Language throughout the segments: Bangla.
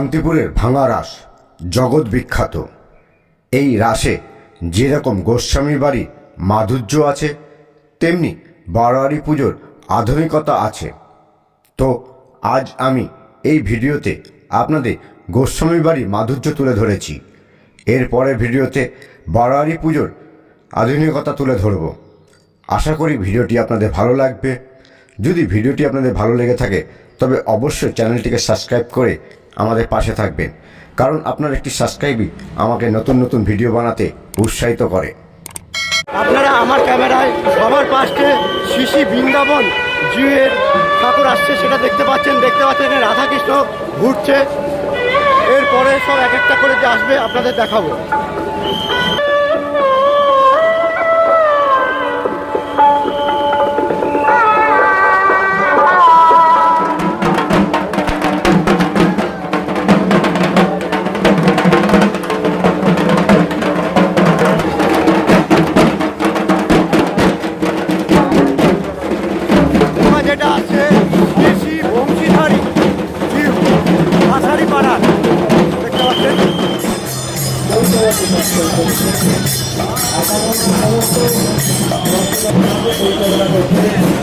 শান্তিপুরের ভাঙা রাস জগৎ বিখ্যাত। এই রাসে যেরকম গোস্বামী বাড়ি মাধুর্য আছে, তেমনি বারোয়ারি পুজোর আধুনিকতা আছে। তো আজ আমি এই ভিডিওতে আপনাদের গোস্বামী বাড়ি মাধুর্য তুলে ধরেছি। এর পরের ভিডিওতে বারোয়ারি পুজোর আধুনিকতা তুলে ধরব। আশা করি ভিডিওটি আপনাদের ভালো লাগবে। যদি ভিডিওটি আপনাদের ভালো লেগে থাকে, তবে অবশ্যই চ্যানেলটিকে সাবস্ক্রাইব করে আমাদের পাশে থাকবেন। কারণ আপনার একটি সাবস্ক্রাইবই আমাকে নতুন নতুন ভিডিও বানাতে উৎসাহিত করে। আপনারা আমার ক্যামেরায় সবার পাশে শিশি বৃন্দাবন জিউয়ের ঠাকুর আসছে, সেটা দেখতে পাচ্ছেন দেখতে পাচ্ছেন রাধাকৃষ্ণ ঘুরছে। এরপরে সব এক একটা করে যে আসবে আপনাদের দেখাবো।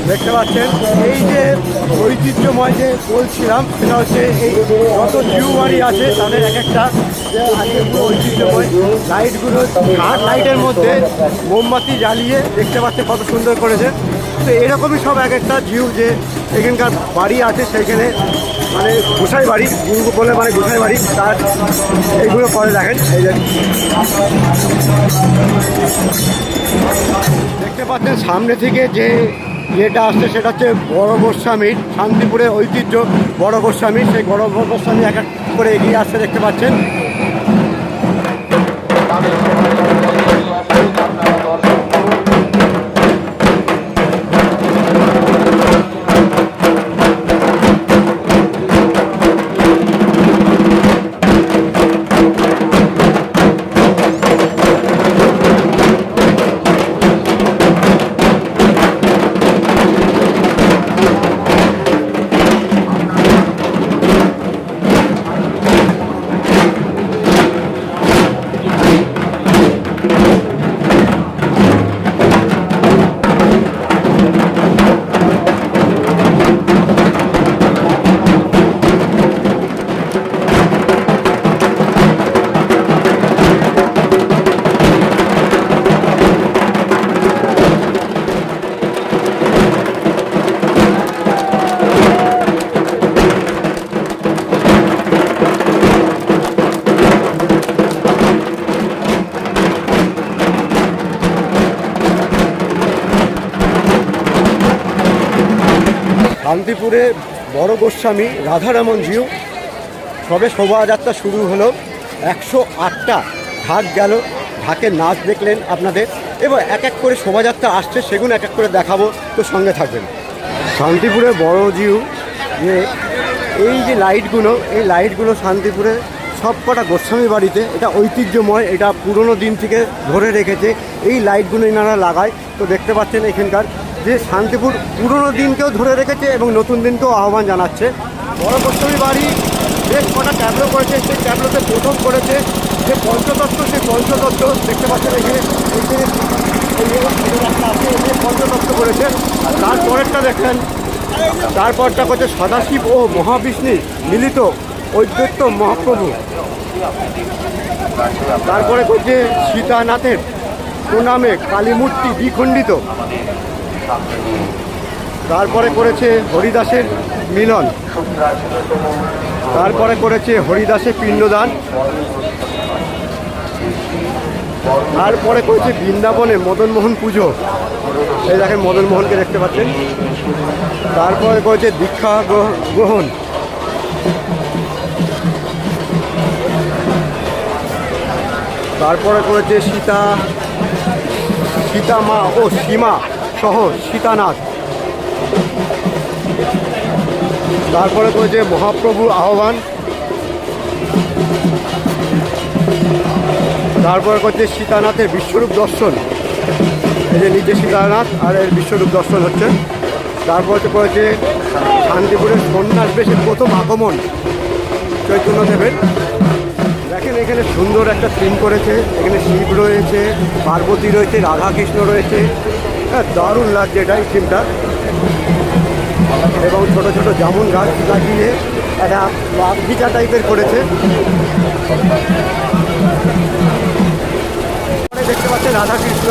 দেখতে পাচ্ছেন, এই যে ঐতিহ্যময় যে বলছিলাম, সেটা হচ্ছে এই যত জিউ বাড়ি আছে, তাদের এক একটা ঐতিহ্যময় লাইটগুলো কাঠ লাইটের মধ্যে মোমবাতি জ্বালিয়ে দেখতে পাচ্ছে কত সুন্দর করেছে। তো এরকমই সব এক একটা জিউ যে এখানকার বাড়ি আছে, সেইখানে মানে গোসাই বাড়ি জিউ বলে মানে গোসাই বাড়ি, তার এইগুলো করে দেখেন, এই যে। দেখতে পাচ্ছেন সামনে থেকে যে যেটা আসছে, সেটা হচ্ছে বড় গোস্বামীর শান্তিপুরের ঐতিহ্য, বড় গোস্বামী সেই বড় গোস্বামী এক এক করে এগিয়ে আসছে, দেখতে পাচ্ছেন। শান্তিপুরে বড় গোস্বামী রাধারমন জিউ সবে শোভাযাত্রা শুরু হলো। একশো আটটা ঢাক গেল। ঢাকের নাচ দেখলেন আপনাদের। এবার এক এক করে শোভাযাত্রা আসছে। সেগুলো এক এক করে দেখাবো। তো সঙ্গে থাকবেন। শান্তিপুরে বড় জিউ যে এই যে লাইটগুলো, এই লাইটগুলো শান্তিপুরে সব কটা গোস্বামী বাড়িতে, এটা ঐতিহ্যময়, এটা পুরনো দিন থেকে ধরে রেখেছে। এই লাইটগুলো এনারা লাগায়। তো দেখতে পাচ্ছেন এখানকার যে শান্তিপুর পুরনো দিনকেও ধরে রেখেছে এবং নতুন দিনকেও আহ্বান জানাচ্ছে। বড় গোস্বামী বাড়ি, বেশ কটা ট্যাবলো করেছে, সেই ট্যাবলোতে প্রথম করেছে যে পঞ্চতত্ত্ব, সেই পঞ্চতত্ত্ব দেখতে পাচ্ছেন এখানে এখানে পঞ্চতত্ত্ব করেছে। আর তারপরেরটা দেখেন তারপরটা করছে সদাশিব ও মহাবিষ্ণু মিলিত ঐদ্যত্য মহাপ্রভু। তারপরে করছে সীতানাথের প্রণামে কালীমূর্তি দ্বিখণ্ডিত। তারপরে করেছে হরিদাসের মিলন। তারপরে করেছে হরিদাসের পিণ্ডদান। তারপরে করেছে বৃন্দাবনে মদনমোহন পুজো। এই দেখেন মদনমোহনকে দেখতে পাচ্ছেন। তারপরে করেছে দীক্ষা গ্রহ- গ্রহণ। তারপরে করেছে সীতা সীতা মা ও সীমা। সহ সীতানাথ। তারপরে তো করেছে মহাপ্রভু আহ্বান। তারপরে করছে সীতানাথের বিশ্বরূপ দর্শন। এই যে নিচে সীতানাথ আর এর বিশ্বরূপ দর্শন হচ্ছে। তারপর করেছে শান্তিপুরের সন্ন্যাস বেশে প্রথম আগমন চৈতন্যদেবের। দেখেন এখানে সুন্দর একটা থিম করেছে। এখানে শিব রয়েছে, পার্বতী রয়েছে রাধা কৃষ্ণ রয়েছে। হ্যাঁ দারুণ লাগছে এটা থিমটা এবং ছোট ছোট জামুন গাছ লাগিয়ে একটা বাগিচা টাইপের করেছে। দেখতে পাচ্ছেন রাধা কৃষ্ণ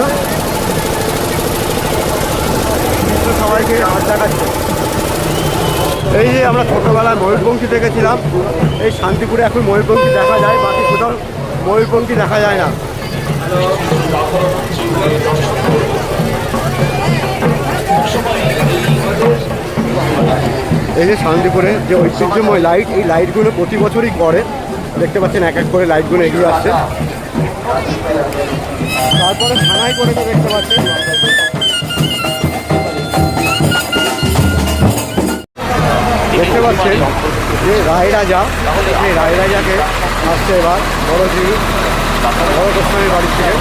সবাইকে দেখাচ্ছে। এই যে আমরা ছোটোবেলায় ময়ূরপঙ্খী দেখেছিলাম, এই শান্তিপুরে এখন ময়ূরপঙ্খী দেখা যায়, বাকি কোথাও ময়ূরপঙ্খী দেখা যায় না। এই যে শান্তিপুরে যে ঐতিহ্যময় লাইট এই লাইটগুলো প্রতি বছরই করে দেখতে পাচ্ছেন এক এক করে লাইটগুলো এগিয়ে আসছে। তারপরে থানায় করে দেখতে পাচ্ছেন। দেখতে পাচ্ছেন যে রায় রাজা সেই রায় রাজাকে আসছে এবার, বড় জি বড় গোস্বামীর বাড়ি থেকে।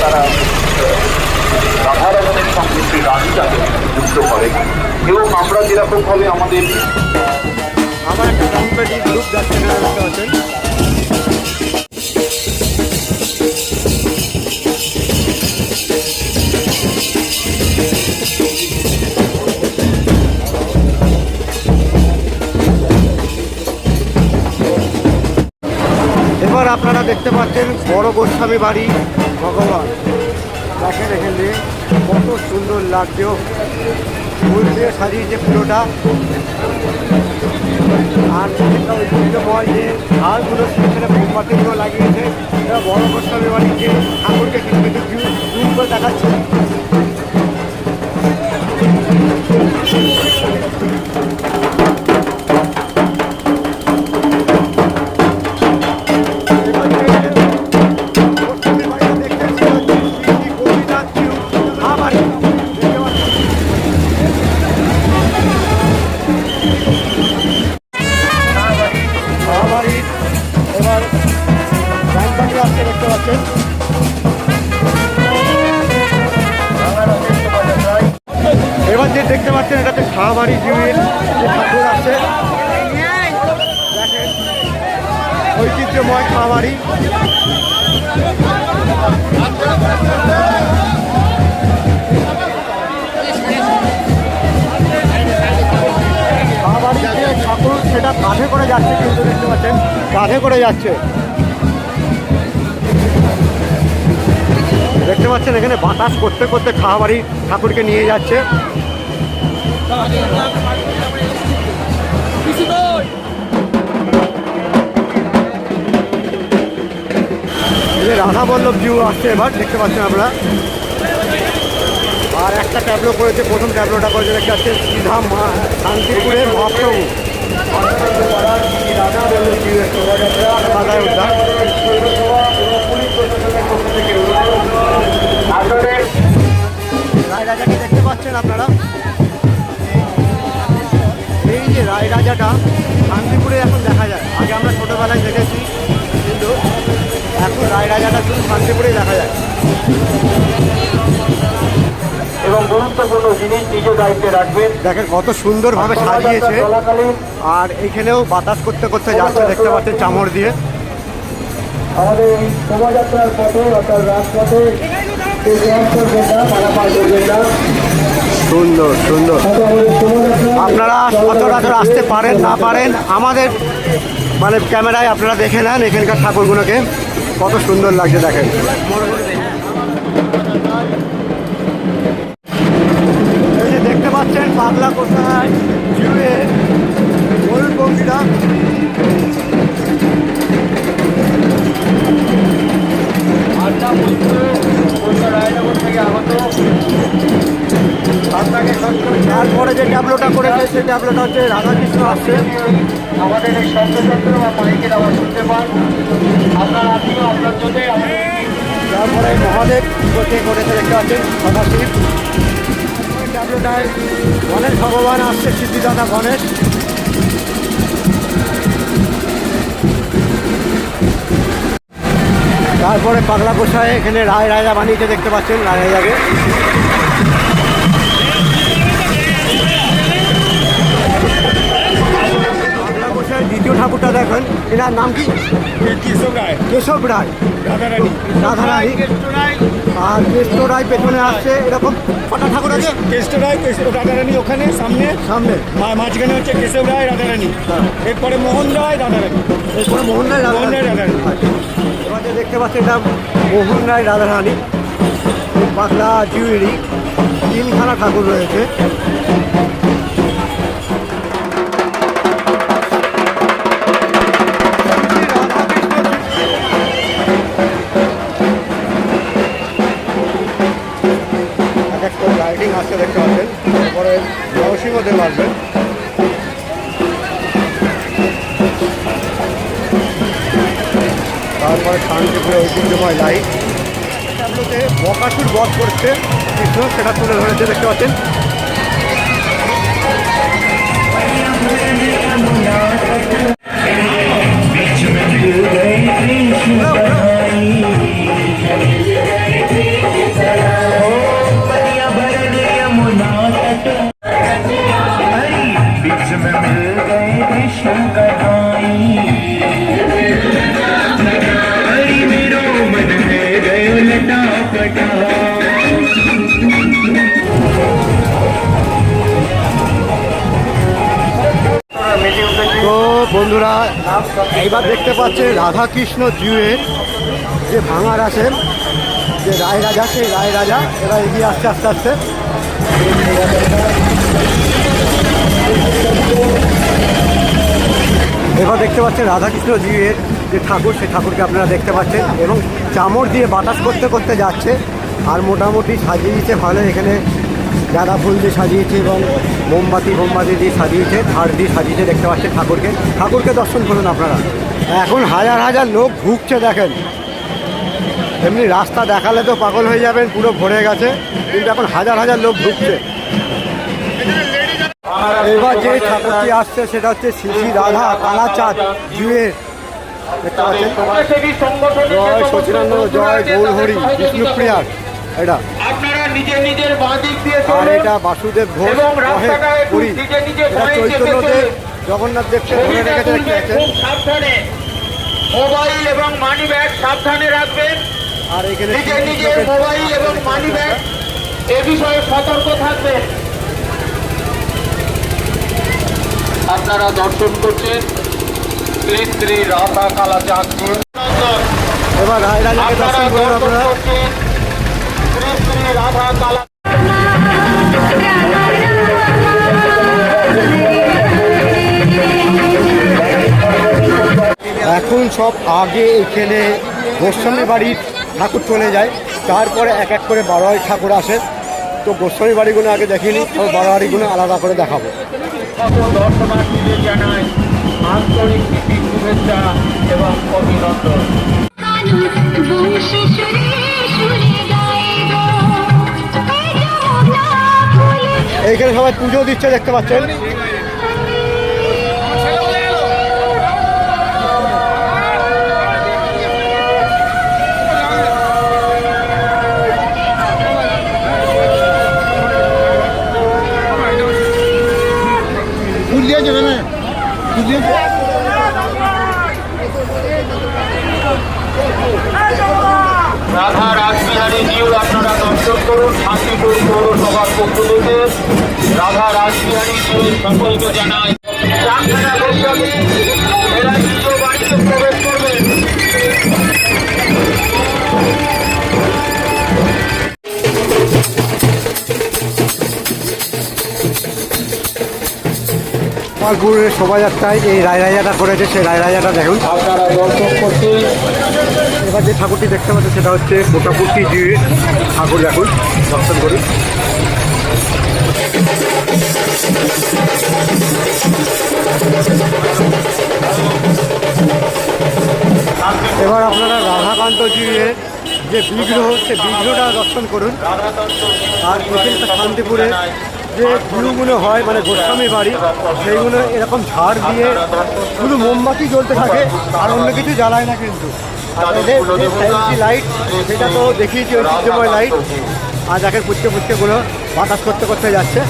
তারা রাধারমণের সঙ্গে সেই রানীটাকে যুক্ত করে এবং আমরা যেরকমভাবে আমাদের আমার একটা কম্পিটিভ গ্রুপ যাচ্ছে আপনারা দেখতে পাচ্ছেন বড় গোস্বামী বাড়ি, ভগবান। দেখেন এখান কত সুন্দর লাগছে। ফুল দিয়ে সাজিয়েছে পুরোটা। আর ঐতিহ্যময় যে ঝাড়গুলো সেখানে মোমবাতিগুলো লাগিয়েছে। এটা বড় গোস্বামী বাড়ির যে ঠাকুরকে কিছু কিছু করে দেখাচ্ছে। যাচ্ছে কিন্তু দেখতে পাচ্ছেন, কাঁধে করে যাচ্ছে। দেখতে পাচ্ছেন এখানে বাতাস করতে করতে খাওয়াবাড়ি ঠাকুরকে নিয়ে যাচ্ছে। রাধা বল্লভ জিউ আসছে এবার, দেখতে পাচ্ছেন আমরা আর একটা ট্যাবলো করেছে, প্রথম ট্যাবলোটা করেছে, দেখতে পাচ্ছেন, সিধা মা শান্তিপুরের মহাপ্রভু। মাথায় রায় রাজাকে দেখতে পাচ্ছেন আপনারা। এই যে রায় রাজাটা শান্তিপুরে এখন দেখা যায়। আগে আমরা ছোটোবেলায় দেখেছি, কিন্তু এখন রায় রাজাটা শুধু শান্তিপুরেই দেখা যায়। এবং গুরুত্বপূর্ণ জিনিস নিজ দায়িত্বে রাখবেন। দেখেন কত সুন্দরভাবে সাজিয়েছে। আর এখানেও বাতাস করতে করতে যাচ্ছে দেখতে পাচ্ছেন চামড় দিয়ে। আমাদের এই শোভাযাত্রার পথে অর্থাৎ রাজপথে সুন্দর সুন্দর। আপনারা সচরাচর আসতে পারেন না পারেন আমাদের মানে ক্যামেরায় আপনারা দেখে নেন এখানকার ঠাকুরগুলোকে। কত সুন্দর লাগছে দেখেন এই যে পাগলা কোথায়? জুড়ে ময়ূরপঙ্খীরা তারপরে যে ট্যাবলোটা করেছে সেই ট্যাবলোটা হচ্ছে রাধাকৃষ্ণ আসছে। আমাদের এই শব্দযন্ত্র বা মাইকের আওয়াজ শুনতে পান। আপনার আত্মীয় আপনার জন্য তারপরে মহাদেব কোচে করেছে দেখতে পাচ্ছেন সদাশিব। অযোধ্যায় গণেশ ভগবান আসছে সিদ্ধিদাতা গণেশ। তারপরে পাগলা গোসাই এখানে রায় রাজা বানিয়েছে দেখতে পাচ্ছেন রায় রাজাকে। দ্বিতীয় ঠাকুরটা দেখেন। এনার নাম কি কেশব রায়। কেশব রায়। রাধারানী। আর পেছনে আসছে এরকম কটা ঠাকুর আছে? রাধারানী ওখানে সামনে। সামনে। মাঝখানে হচ্ছে কেশব রায় রাধারানী এরপরে মোহন রায় রাধারানী। এরপরে মোহন রায় মোহন রায় রাধারানী এবার যে দেখতে পাচ্ছেন এটা মোহন রায় রাধারানী। পাতলা জুয়েরি তিনখানা ঠাকুর রয়েছে। নরসিংহদেব পারবেন তারপরে শান্তিপুরে ঐতিহ্যময় লাইট বকাসুর বধ করছে, কৃষ্ণ, সেটা তুলে ধরেছে, দেখতে পাচ্ছেন। এইবার দেখতে পাচ্ছেন রাধা কৃষ্ণ জিউয়ের যে ভাঙার আছেন, যে রায় রাজা সেই রায় রাজা এরা এগিয়ে আসছে আস্তে আস্তে। এবার দেখতে পাচ্ছেন রাধাকৃষ্ণ জিউয়ের যে ঠাকুর, সেই ঠাকুরকে আপনারা দেখতে পাচ্ছেন এবং চামড় দিয়ে বাতাস করতে করতে যাচ্ছে আর মোটামুটি সাজিয়েছে ভালো এখানে গাঁদা ফুল দিয়ে সাজিয়েছে এবং মোমবাতি মোমবাতি দিয়ে সাজিয়েছে, ধার দিয়ে সাজিয়েছে, দেখতে পাচ্ছেন ঠাকুরকে। ঠাকুরকে দর্শন করুন আপনারা। এখন হাজার হাজার লোক ঢুকছে দেখেন। এমনি রাস্তা দেখালে তো পাগল হয়ে যাবেন, পুরো ভরে গেছে, কিন্তু এখন হাজার হাজার লোক ঢুকছে এবার যে ঠাকুরটি আসছে, সেটা হচ্ছে শ্রী রাধা কালাচাঁদ জুয়ের। দেখতে জয় সচিনানন্দ জয় গৌরহরি, বিষ্ণুপ্রিয়ার। এটা। নিজে আর এটা বাসুদেব ঘোষ পুরী। নিজে নিজে এটা চৈতন্যদেব জগন্নাথ দেবকে ধরে রেখেছে দেখতে মোবাইল এবং মানি ব্যাগ সাবধানে রাখবেন। আর এখানে নিজে নিজের মোবাইল এবং মানি ব্যাগ এ বিষয়ে সতর্ক থাকবেন। আপনারা দর্শন করছেন শ্রী শ্রী রাধা কালাচাঁদ এবার রায় দর্শন করুন আপনারা। রাধা কালা এখন সব আগে এখানে গোস্বামী বাড়ির ঠাকুর চলে যায়। তারপরে এক এক করে বারোয়ারি ঠাকুর আসে। তো গোস্বামী বাড়িগুলো আগে দেখিনি তো বারোয়ারিগুলো আলাদা করে দেখাবো। দর্শনার্থীদের জানাই আন্তরিক শুভেচ্ছা এবং অভিনন্দন। এইখানে সবাই পুজো দিচ্ছে দেখতে পাচ্ছেন। পালপুরের শোভাযাত্রায় এই রায় রাজাটা করেছে, সেই রায় রাজাটা দেখুন। আপনারা দর্শন করছেন এবার যে ঠাকুরটি দেখতে পাচ্ছেন, সেটা হচ্ছে মোটামুটি যে ঠাকুর, দেখুন, দর্শন করুন। রাধাকান্তজির যে বিগ্রহ সে বিগ্রহটা দর্শন করুন। আর এখানটা শান্তিপুরে যে গুরুগুলো হয় মানে গোস্বামী বাড়ি, সেইগুলো এরকম ঝাড় দিয়ে শুধু মোমবাতি জ্বলতে থাকে, আর অন্য কিছু জ্বালায় না কিন্তু। লাইট সেটা তো দেখিয়েছি ঐতিহ্যময় লাইট আর দেখেন ফুচকে ফুচকেগুলো বাতাস করতে করতে যাচ্ছে।